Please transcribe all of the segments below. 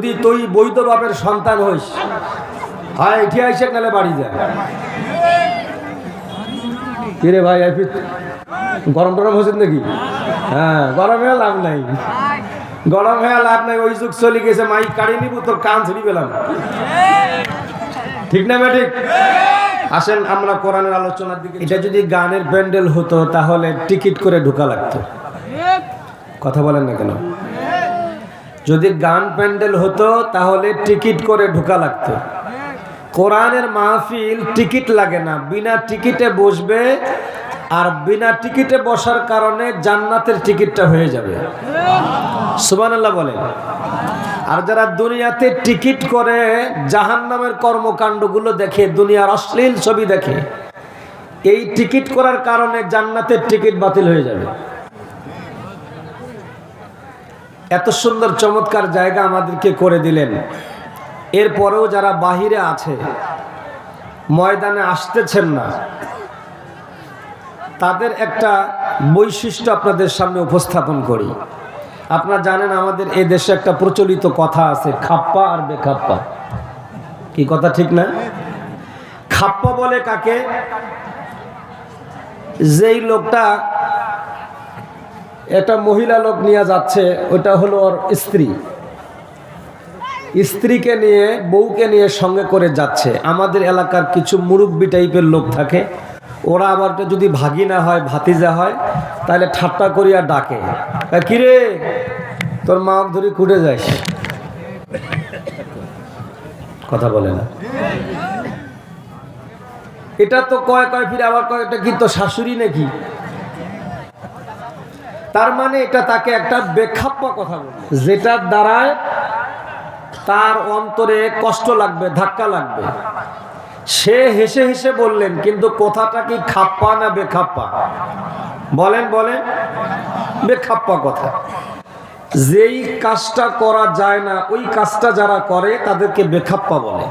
যদি তুই বৈধ বাপের সন্তান হইস হয় এটি আইসে নালে বাড়ি যা। কিরে ভাই গরম টরম হয়েছে নাকি? হ্যাঁ গরম হয়ে লাভ নাই। গরম হয়ে লাভ নাই ওই যুগ চলে গেছে মাইক কাড়ি নিব তোর কান ছিড়ি পেলাম। ঠিক না ম্যাটিক আসেন আমরা কোরআনের আলোচনার দিকে এটা যদি গানের প্যান্ডেল হতো তাহলে টিকিট করে ঢোকা লাগতো। কথা বলেন না কেন? যদি গান প্যান্ডেল হতো, তাহলে টিকিট করে ঢোকা লাগতো। কোরআনের মাহফিল টিকিট লাগে না। বিনা টিকিটে বসবে, আর বিনা টিকিটে বসার কারণে জান্নাতের টিকিটটা হয়ে যাবে। সুবহানাল্লাহ বলেন। আর যারা দুনিয়াতে টিকিট করে জাহান জাহান্নামের কর্মকাণ্ডগুলো দেখে, দুনিয়ার অশ্লীল ছবি দেখে, এই টিকিট করার কারণে জান্নাতের টিকিট বাতিল হয়ে যাবে। এত সুন্দর চমৎকার জায়গা আমাদেরকে করে দিলেন। এরপরেও যারা বাহিরে আছে, ময়দানে আসতেছেন না, তাদের একটা বৈশিষ্ট্য আপনাদের সামনে উপস্থাপন করি। আপনারা জানেন আমাদের এ দেশে একটা প্রচলিত কথা আছে, খাপ্পা আর বেখাপ্পা। কি কথা ঠিক না? খাপ্পা বলে কাকে? যেই লোকটা একটা মহিলা লোক নিয়ে যাচ্ছে ওটা হলো ওর স্ত্রী। স্ত্রীকে নিয়ে বউকে নিয়ে সঙ্গে করে যাচ্ছে। আমাদের এলাকার কিছু মুরব্বী টাইপের লোক থাকে। ওরা আবার যদি ভাগিনা হয় ভাতিজা হয় তাহলে ঠাট্টা করিয়া ডাকে। "এ, কিরে তোর মা ধরে কুটে যাস। কথা বলে না। এটা তো কয় কয় ফিরে আবার কয় এটা কি তো শাশুড়ি নাকি? তার মানে এটা তাকে একটা বেখাপ্পা কথা বলে যেটার দ্বারায় তার অন্তরে কষ্ট লাগবে, ধাক্কা লাগবে। সে হেসে হেসে বললেন, কিন্তু কথাটা কি খাপ্পা না বেখাপ্পা? বলেন বলেন। বেখাপ্পা কথা। যেই কাজটা করা যায় না, ওই কাজটা যারা করে, তাদেরকে বেখাপ্পা বলে।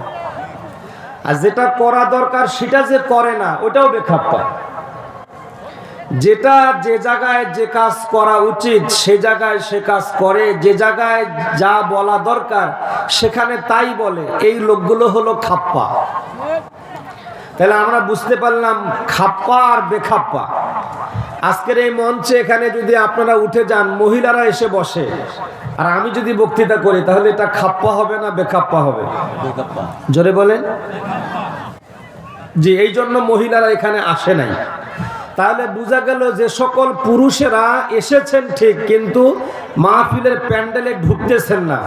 আর যেটা করা দরকার, সেটা যে করে না, ওটাও বেখাপ্পা। যেটা যে জায়গায় যে কাজ করা উচিত সে জায়গায় সে কাজ করে। যে জায়গায় যা বলা দরকার সেখানে তাই বলে। এই লোকগুলো হলো খাপ্পা। তাহলে আমরা বুঝতে পারলাম খাপ্পা আর বেখাপ্পা। আজকের এই মঞ্চে এখানে যদি আপনারা উঠে যান মহিলারা এসে বসে। আর আমি যদি বক্তৃতা করি তাহলে এটা খাপ্পা হবে না বেখাপ্পা হবে? জোরে বলেন। জি এই জন্য মহিলারা এখানে আসে নাই। তাহলে বোঝা গেল যে সকল পুরুষেরা এসেছেন ঠিক, কিন্তু মাহফিলের প্যান্ডেলে ঢুকতেছেন না।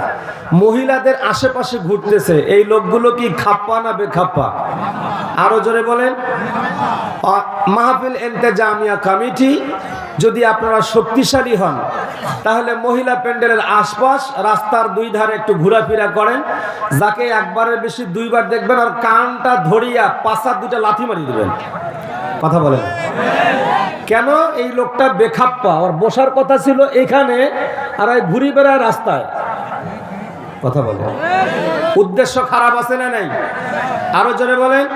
মহিলাদের আশেপাশে ঘুরতেছে। এই লোকগুলো কি খাপ্পা না বেখাপ্পা? আরও জোরে বলেন। মাহফিল এন্তেজামিয়া কমিটি, যদি আপনারা শক্তিশালী হন, তাহলে মহিলা প্যান্ডেলের আশপাশ রাস্তার দুই ধারে একটু ঘোরাফেরা করেন। যাকে একবারের বেশি দুইবার দেখবেন আর কানটা ধরিয়া পাশার দুটা লাথি মারি দেবেন। কথা বলেন কেন এই লোকটা বেখাপ্পা? ওর বসার কথা ছিল এখানে, আর ঘুরি বেড়ায় রাস্তায়। কথা বলে। উদ্দেশ্য খারাপ আছে না নাই? আরও জোরে বলেন।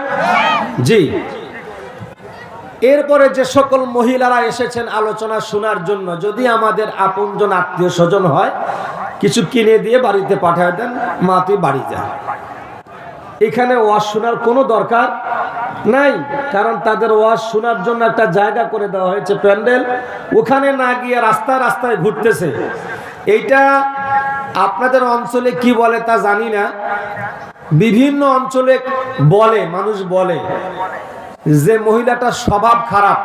জি। এরপরে যে সকল মহিলারা এসেছেন আলোচনা শোনার জন্য, যদি আমাদের আপনজন আত্মীয় স্বজন হয়, কিছু কিনে দিয়ে বাড়িতে পাঠায় দেন, মা তুই বাড়ি যা। এখানে ওয়াজ শোনার কোনো দরকার নাই, কারণ তাদের ওয়াজ শোনার জন্য একটা জায়গা করে দেওয়া হয়েছে প্যান্ডেল। ওখানে না গিয়ে রাস্তায় রাস্তায় ঘুরতেছে। এইটা আপনাদের অঞ্চলে কি বলে তা জানি না। বিভিন্ন অঞ্চলে বলে, মানুষ বলে যে মহিলাটা স্বভাব খারাপ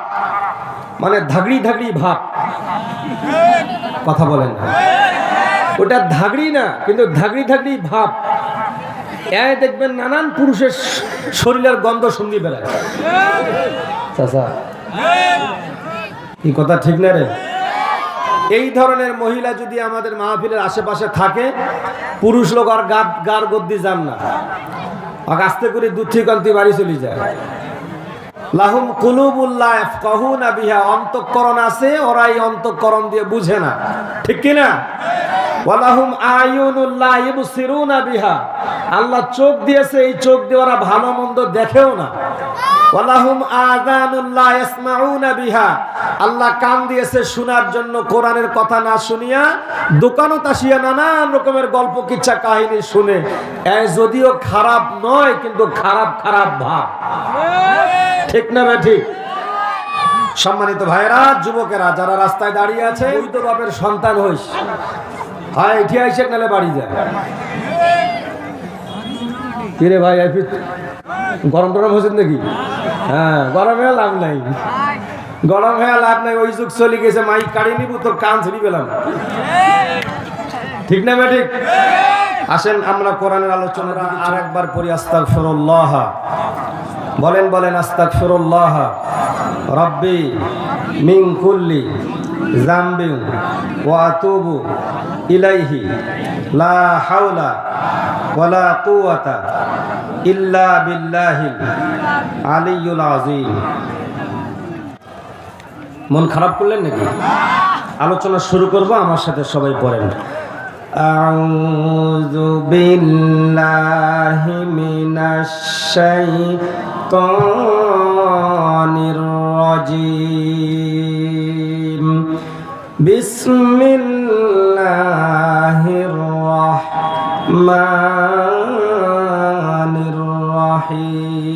মানে ধাগড়ি ধাগড়ি ভাব। কথা বলেন ওটা ধাগড়ি না, কিন্তু ধাগড়ি ধাগড়ি ভাব। এ দেখবেন নানান পুরুষের শরীরের গন্ধ সঙ্গে বেড়ায় এই কথা ঠিক না রে? এই ধরনের মহিলা যদি আমাদের মাহফিলের আশেপাশে থাকে, পুরুষ লোক আর গার গদ্দি যান না। আস্তে করে দুধ বাড়ি চলে যায়। লাহুম কুলুবুল্লাহ কহুনা বিহা, অন্তঃকরণ আছে ওরা এই অন্তঃকরণ দিয়ে বুঝে না। ঠিক কি না? ওয়ালাহুম আয়ুনুল্লাহ ইবসিরুনা বিহা। আল্লাহ চোখ দিয়েছে, এই চোখ দিয়ে ওরা ভালো মন্দ দেখেও না। ওয়ালাহুম আযানুল্লাহ ইয়াসমাউনা বিহা। আল্লাহ কান দিয়েছে শোনার জন্য কোরআনের কথা না শুনিয়া দোকানও তাসিয়া নানান রকমের গল্প, কিচ্ছা কাহিনী শুনে। যদিও খারাপ নয়, কিন্তু খারাপ খারাপ ভাব। ঠিক না ভাই, ঠিক? সম্মানিত ভাইরা যুবকেরা, যারা রাস্তায় দাঁড়িয়ে আছে বৈধ বাপের সন্তান হইস। হয় এটি আইসে নালে বাড়ি যায় কিরে ভাই গরম টরম হয়েছেন নাকি? হ্যাঁ গরম হয়ে লাভ নাই। গরম হয়ে লাভ নাই, ওই যুগ চলে গেছে, মাইক কাড়ি নিব, তোর কান ছিড়ি পেলাম। ঠিক না ঠিক আসেন, আমরা কোরআনের আলোচনা আর একবার পড়ি আস্তাক ফিরুল্লাহ বলেন বলেন আস্তাক ফিরুল্লাহ রব্বি মিং কুল্লি জামবিন ওয়া আতুবু ইলাইহি লা হাওলা ওয়ালা কুওয়াতা ইল্লা বিল্লাহিল আলিয়্যুল আযীম মন খারাপ করলেন নাকি আলোচনা শুরু করব আমার সাথে সবাই পড়েন أعوذ بالله من الشيطان الرجيم بسم الله الرحمن রাহিম